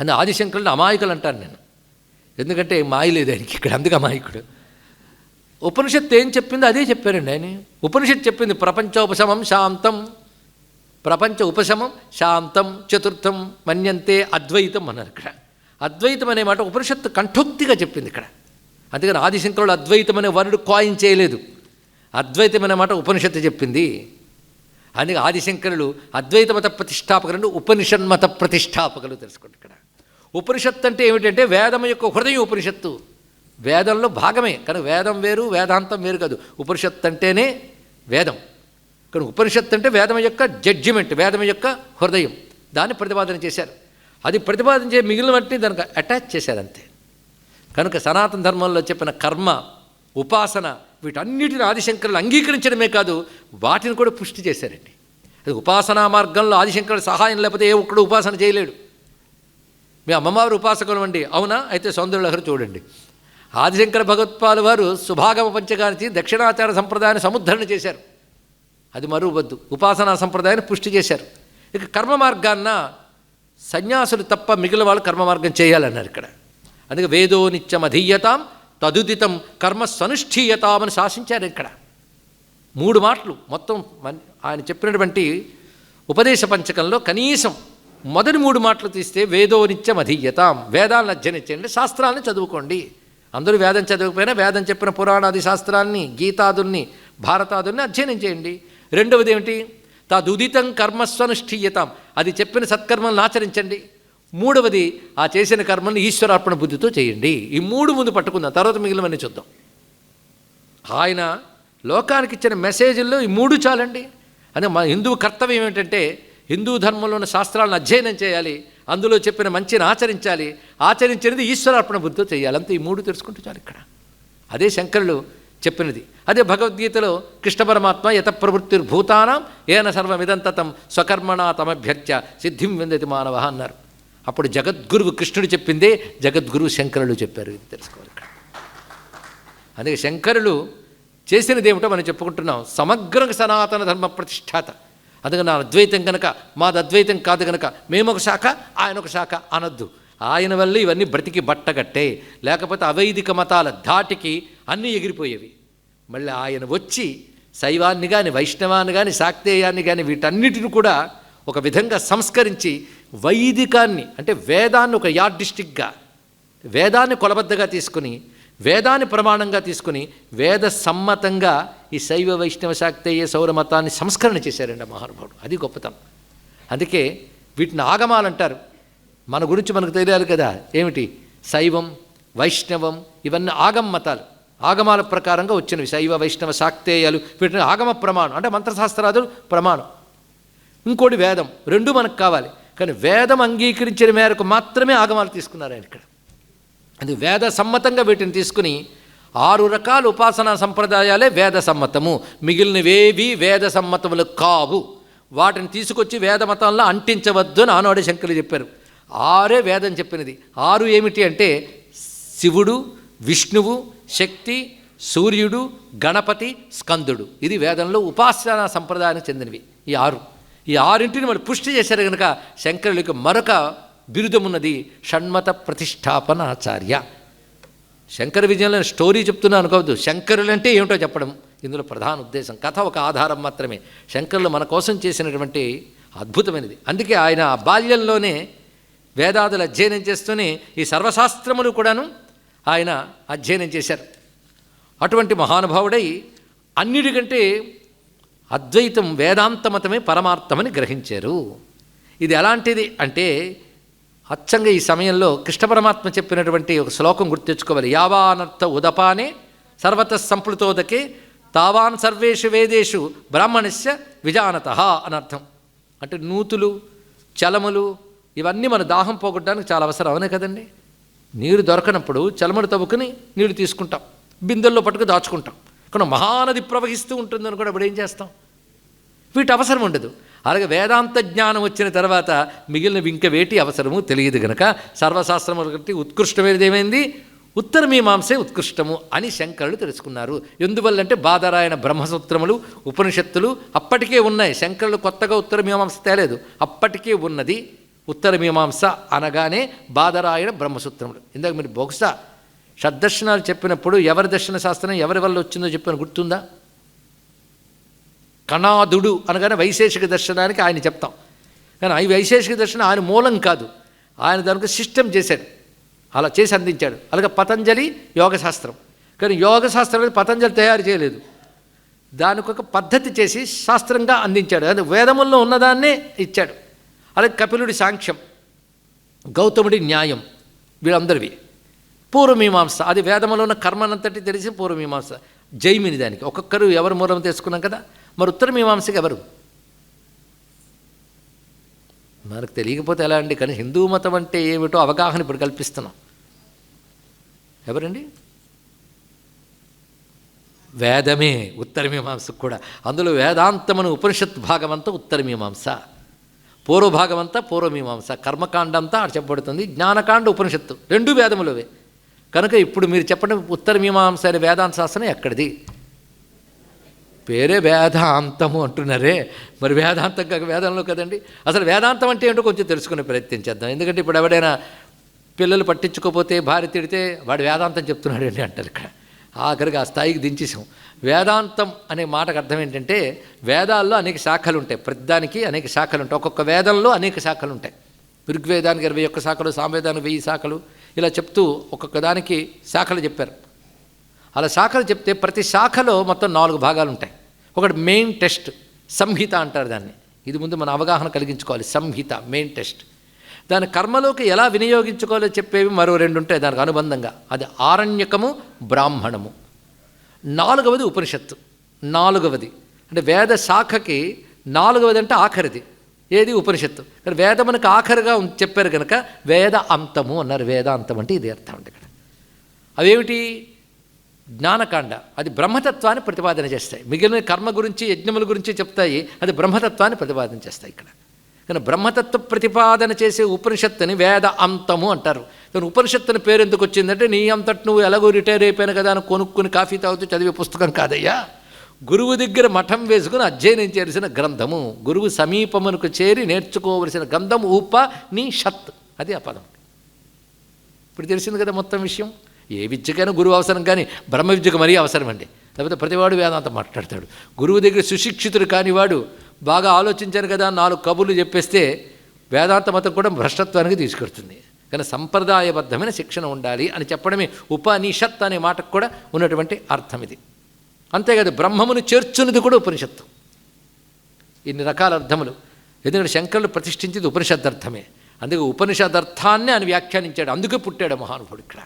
అని ఆదిశంకరుని అమాయకులు అంటాను నేను. ఎందుకంటే మాయ లేదు ఆయనకి ఇక్కడ అందుకే అమాయకుడు. ఉపనిషత్తు ఏం చెప్పిందో అదే చెప్పారండి ఆయన ఉపనిషత్తు చెప్పింది ప్రపంచోపశమం శాంతం. ప్రపంచ ఉపశమం శాంతం చతుర్థం మన్యంతే అద్వైతం అన్నారు ఇక్కడ. అద్వైతం అనే మాట ఉపనిషత్తు కంఠోక్తిగా చెప్పింది ఇక్కడ. అందుకని ఆదిశంకరుడు అద్వైతం అనే వరుడు కాయిన్ చేయలేదు. అద్వైతం అనే మాట ఉపనిషత్తు చెప్పింది. అందుకే ఆదిశంకరులు అద్వైత మత ప్రతిష్టాపకులు ఉపనిషన్మత ప్రతిష్టాపకులు తెలుసుకోండి ఇక్కడ. ఉపనిషత్తు అంటే ఏమిటంటే వేదం యొక్క హృదయం ఉపనిషత్తు. వేదంలో భాగమే కానీ వేదం వేరు వేదాంతం వేరు కాదు. ఉపనిషత్తు అంటేనే వేదం. కానీ ఉపనిషత్తు అంటే వేదం యొక్క జడ్జిమెంట్ వేదం యొక్క హృదయం. దాన్ని ప్రతిపాదన చేశారు. అది ప్రతిపాదన చే మిగిలిన వాటిని దానికి అటాచ్ చేశారు అంతే. కనుక సనాతన ధర్మంలో చెప్పిన కర్మ ఉపాసన వీటన్నిటిని ఆదిశంకరులు అంగీకరించడమే కాదు వాటిని కూడా పుష్టి చేశారండి. అది ఉపాసనా మార్గంలో ఆదిశంకరుడు సహాయం లేకపోతే ఏ ఒక్కడు ఉపాసన చేయలేడు. మీ అమ్మవారు ఉపాసకులు అండి. అవునా? అయితే సౌందర్యలహరి చూడండి. ఆదిశంకర భగవత్పాలు వారు సుభాగమ పంచగానికి దక్షిణాచార సంప్రదాయాన్ని సముద్ధరణ చేశారు. అది మరువద్దు ఉపాసనా సంప్రదాయాన్ని పుష్టి చేశారు. ఇక కర్మ మార్గాన్న సన్యాసులు తప్ప మిగిలిన వాళ్ళు కర్మ మార్గం చేయాలన్నారు ఇక్కడ. అందుకే వేదో నిత్యం అధీయతాం తదుదితం కర్మ సనుష్ఠీయతాం అని శాసించారు ఇక్కడ. మూడు మాటలు మొత్తం మన్- ఆయన చెప్పినటువంటి ఉపదేశ పంచకంలో కనీసం మొదటి మూడు మాటలు తీస్తే వేదో నిత్యం అధీయతాం వేదాలను అధ్యయనం చేయండి శాస్త్రాలను చదువుకోండి. అందరూ వేదం చదవకపోయినా వేదం చెప్పిన పురాణాది శాస్త్రాన్ని గీతాదుల్ని భారతాదుల్ని అధ్యయనం చేయండి. రెండవది ఏమిటి? తదుదితం కర్మస్వనుష్ఠీయతాం. అది చెప్పిన సత్కర్మలను ఆచరించండి. మూడవది ఆ చేసిన కర్మల్ని ఈశ్వరార్పణ బుద్ధితో చేయండి. ఈ మూడు ముందు పట్టుకుందాం తర్వాత మిగిలినవన్నీ చూద్దాం. ఆయన లోకానికి ఇచ్చిన మెసేజ్ల్లో ఈ మూడు చాలండి. అదే మా హిందువు కర్తవ్యం ఏమిటంటే హిందూ ధర్మంలో ఉన్న శాస్త్రాలను అధ్యయనం చేయాలి అందులో చెప్పిన మంచిని ఆచరించాలి ఆచరించినది ఈశ్వరార్పణ బుద్ధితో చేయాలి. అంతే ఈ మూడు తెలుసుకుంటూ చాలు ఇక్కడ. అదే శంకరులు చెప్పినది. అదే భగవద్గీతలో కృష్ణ పరమాత్మ యత ప్రవృత్తిర్భూతానం ఏన సర్వమిదంతతం స్వకర్మణ తమభ్యర్చ సిద్ధిం విందతి మానవ అన్నారు. అప్పుడు జగద్గురువు కృష్ణుడు చెప్పిందే జగద్గురువు శంకరులు చెప్పారు. ఇది తెలుసుకోవాలి ఇక్కడ. అందుకే శంకరులు చేసినది ఏమిటో మనం చెప్పుకుంటున్నాం. సమగ్ర సనాతన ధర్మ ప్రతిష్టాత అందుకని నా అద్వైతం కనుక మాది అద్వైతం కాదు కనుక మేము ఒక శాఖ ఆయన ఒక శాఖ అనొద్దు. ఆయన వల్ల ఇవన్నీ బ్రతికి బట్టగట్టే లేకపోతే అవైదిక మతాల ధాటికి అన్నీ ఎగిరిపోయేవి. మళ్ళీ ఆయన వచ్చి శైవాన్ని కానీ వైష్ణవాన్ని కానీ శాక్తేయాన్ని కానీ వీటన్నిటిని కూడా ఒక విధంగా సంస్కరించి వైదికాన్ని అంటే వేదాన్ని ఒక యార్డిస్టిక్గా వేదాన్ని కొలబద్దగా తీసుకుని వేదాన్ని ప్రమాణంగా తీసుకుని వేద సమ్మతంగా ఈ శైవ వైష్ణవ శాక్తేయ సౌరమతాన్ని సంస్కరణ చేశారండి మహానుభావుడు. అది గొప్పతనం. అందుకే వీటిని ఆగమాలంటారు. మన గురించి మనకు తెలియాలి కదా. ఏమిటి? శైవం వైష్ణవం ఇవన్నీ ఆగమ మతాలు. ఆగమాల ప్రకారంగా వచ్చినవి. శైవ వైష్ణవ శాక్తేయాలు వీటిని ఆగమ ప్రమాణం. అంటే మంత్రశాస్త్రాదులు ప్రమాణం. ఇంకోటి వేదం. రెండు మనకు కావాలి. కానీ వేదం అంగీకరించిన మేరకు మాత్రమే ఆగమాలు తీసుకున్నారు ఆయన ఇక్కడ. అది వేద సమ్మతంగా వీటిని తీసుకుని ఆరు రకాల ఉపాసనా సంప్రదాయాలే వేద సమ్మతము మిగిలినవేవి వేద సమ్మతములు కావు. వాటిని తీసుకొచ్చి వేద మతంలో అంటించవద్దు అని ఆనాడు శంకరులు చెప్పారు. ఆరే వేదం చెప్పినది. ఆరు ఏమిటి అంటే శివుడు విష్ణువు శక్తి సూర్యుడు గణపతి స్కందుడు. ఇది వేదంలో ఉపాసనా సంప్రదాయానికి చెందినవి. ఈ ఆరు. ఈ ఆరింటిని వాళ్ళు పుష్టి చేశారు కనుక శంకరులకు మరొక బిరుదమున్నది షణ్మత ప్రతిష్టాపనాచార్య శంకర విజయంలో స్టోరీ చెప్తున్నా అనుకోవద్దు. శంకరులు అంటే ఏమిటో చెప్పడం ఇందులో ప్రధాన ఉద్దేశం. కథ ఒక ఆధారం మాత్రమే. శంకరులు మన కోసం చేసినటువంటి అద్భుతమైనది. అందుకే ఆయన బాల్యంలోనే వేదాదులు అధ్యయనం చేస్తూనే ఈ సర్వశాస్త్రములు కూడాను ఆయన అధ్యయనం చేశారు. అటువంటి మహానుభావుడై అన్నిటికంటే అద్వైతం వేదాంత మతమే పరమార్థమని గ్రహించారు. ఇది ఎలాంటిది అంటే అచ్చంగా ఈ సమయంలో కృష్ణ పరమాత్మ చెప్పినటువంటి ఒక శ్లోకం గుర్తు తెచ్చుకోవాలి. యావానర్థ ఉదపానే సర్వత సంప్లుతోదకే తావాన్ సర్వేషు వేదేషు బ్రాహ్మణస్య విజానత అనర్థం అంటే నూతులు చలములు ఇవన్నీ మన దాహం పోగొట్టడానికి చాలా అవసరం అవునే కదండి? నీరు దొరకనప్పుడు చలములు తవ్వుకుని నీరు తీసుకుంటాం. బిందెల్లో పట్టుకు దాచుకుంటాం. కానీ మహానది ప్రవహిస్తూ ఉంటుందని కూడా ఇప్పుడు ఏం చేస్తాం? వీటి అవసరం ఉండదు. అలాగే వేదాంత జ్ఞానం వచ్చిన తర్వాత మిగిలినవి ఇంక వేటి అవసరము తెలియదు గనక సర్వశాస్త్రముల కంటే ఉత్కృష్టమైనది ఏమైంది ఉత్తర మీమాంసే ఉత్కృష్టము అని శంకరులు తెలుసుకున్నారు. ఎందువల్లంటే బాధరాయన బ్రహ్మసూత్రములు ఉపనిషత్తులు అప్పటికే ఉన్నాయి. శంకరులు కొత్తగా ఉత్తర మీమాంస తేలేదు. అప్పటికే ఉన్నది ఉత్తర మీమాంస అనగానే బాధరాయణ బ్రహ్మసూత్రములు. ఇందాక మీరు బహుశా షడ్దర్శనాలు చెప్పినప్పుడు ఎవరి దర్శన శాస్త్రం ఎవరి వల్ల వచ్చిందో చెప్పిన గుర్తుందా? కణాదుడు అనగానే వైశేషిక దర్శనానికి ఆయన చెప్తాం. కానీ ఈ వైశేషిక దర్శనం ఆయన మూలం కాదు. ఆయన దానికి సిస్టమ్ చేశాడు. అలా చేసి అందించాడు. అలాగే పతంజలి యోగశాస్త్రం. కానీ యోగశాస్త్రం అనేది పతంజలి తయారు చేయలేదు. దానికి ఒక పద్ధతి చేసి శాస్త్రంగా అందించాడు. అది వేదముల్లో ఉన్నదాన్నే ఇచ్చాడు. అలాగే కపిలుడి సాంఖ్యం గౌతముడి న్యాయం వీళ్ళందరివి. పూర్వమీమాంస అది వేదములో ఉన్న కర్మనంతటి తెలిసి పూర్వమీమాంస. జైమిని దానికి ఒక్కొక్కరు ఎవరు మూలం తెలుసుకున్నాం కదా? మరి ఉత్తర మీమాంసకి ఎవరు? మనకు తెలియకపోతే ఎలా అండి? కానీ హిందూ మతం అంటే ఏమిటో అవగాహన ఇప్పుడు కల్పిస్తున్నాం. ఎవరండి? వేదమే ఉత్తరమీమాంసకు కూడా. అందులో వేదాంతమని ఉపనిషత్ భాగమంతా ఉత్తరమీమాంస పూర్వభాగమంతా పూర్వమీమాంస కర్మకాండ అంతా అక్కడ చెప్పబడుతుంది. జ్ఞానకాండ ఉపనిషత్తు. రెండు వేదములవే. కనుక ఇప్పుడు మీరు చెప్పండి ఉత్తరమీమాంస అనే వేదాంత శాస్త్రం ఎక్కడిది? పేరే వేదాంతము అంటున్నారే. మరి వేదాంతం కాక వేదంలో కదండి? అసలు వేదాంతం అంటే ఏంటో కొంచెం తెలుసుకునే ప్రయత్నం చేద్దాం. ఎందుకంటే ఇప్పుడు ఎవడైనా పిల్లలు పట్టించుకోపోతే భార్య తిడితే వాడు వేదాంతం చెప్తున్నాడండి అంటారు ఇక్కడ. ఆఖరికి ఆ స్థాయికి దించేసాం వేదాంతం అనే మాటకు అర్థం ఏంటంటే వేదాల్లో అనేక శాఖలు ఉంటాయి. ప్రతిదానికి అనేక శాఖలు ఉంటాయి. ఒక్కొక్క వేదంలో అనేక శాఖలు ఉంటాయి. ఋగ్వేదానికి ఇరవై ఒక్క శాఖలు సామవేదానికి వెయ్యి శాఖలు ఇలా చెప్తూ ఒక్కొక్క దానికి శాఖలు చెప్పారు. అలా శాఖలు చెప్తే ప్రతి శాఖలో మొత్తం నాలుగు భాగాలు ఉంటాయి. ఒకటి మెయిన్ టెస్ట్ సంహిత అంటారు దాన్ని. ఇది ముందు మన అవగాహన కలిగించుకోవాలి. సంహిత మెయిన్ టెస్ట్ దాని కర్మలోకి ఎలా వినియోగించుకోవాలో చెప్పేవి మరో రెండు ఉంటాయి. దానికి అనుబంధంగా. అది ఆరణ్యకము బ్రాహ్మణము. నాలుగవది ఉపనిషత్తు. నాలుగవది. అంటే వేద శాఖకి నాలుగవది అంటే ఆఖరిది. ఏది? ఉపనిషత్తు. కానీ వేదమునకు ఆఖరిగా చెప్పారు కనుక వేద అంతము అన్నారు. వేదాంతం అంటే ఇది అర్థం అండి ఇక్కడ. అవేమిటి? జ్ఞానకాండ. అది బ్రహ్మతత్వాన్ని ప్రతిపాదన చేస్తాయి. మిగిలిన కర్మ గురించి యజ్ఞముల గురించి చెప్తాయి. అది బ్రహ్మతత్వాన్ని ప్రతిపాదన చేస్తాయి ఇక్కడ. కానీ బ్రహ్మతత్వ ప్రతిపాదన చేసే ఉపనిషత్తుని వేద అంతము అంటారు. కానీ ఉపనిషత్తుని పేరు ఎందుకు వచ్చిందంటే నీ అంతటి నువ్వు ఎలాగో రిటైర్ అయిపోయిన కదా అని కొనుక్కుని కాఫీ తాగుతూ చదివే పుస్తకం కాదయ్యా. గురువు దగ్గర మఠం వేసుకుని అధ్యయనం చేసిన గ్రంథము. గురువు సమీపమునకు చేరి నేర్చుకోవలసిన గ్రంథం ఉప నీ షత్. అది ఆ పదం. ఇప్పుడు తెలిసింది కదా మొత్తం విషయం? ఏ విద్యకైనా గురువు అవసరం కానీ బ్రహ్మ విద్యకు మరీ అవసరం అండి. లేకపోతే ప్రతివాడు వేదాంతం మాట్లాడతాడు. గురువు దగ్గర సుశిక్షితుడు కానివాడు బాగా ఆలోచించారు కదా నాలుగు కబుర్లు చెప్పేస్తే వేదాంత మతం కూడా భ్రష్టత్వానికి తీసుకెడుతుంది కానీ సంప్రదాయబద్ధమైన శిక్షణ ఉండాలి అని చెప్పడమే ఉపనిషత్ అనే మాటకు కూడా ఉన్నటువంటి అర్థం ఇది. అంతేకాదు బ్రహ్మమును చేర్చున్నది కూడా ఉపనిషత్తు. ఇన్ని రకాల అర్థములు. ఎందుకంటే శంకరులు ప్రతిష్ఠించింది ఉపనిషదర్థమే. అందుకే ఉపనిషద్ అర్థాన్ని ఆయన వ్యాఖ్యానించాడు. అందుకే పుట్టాడు మహానుభుడు ఇక్కడ.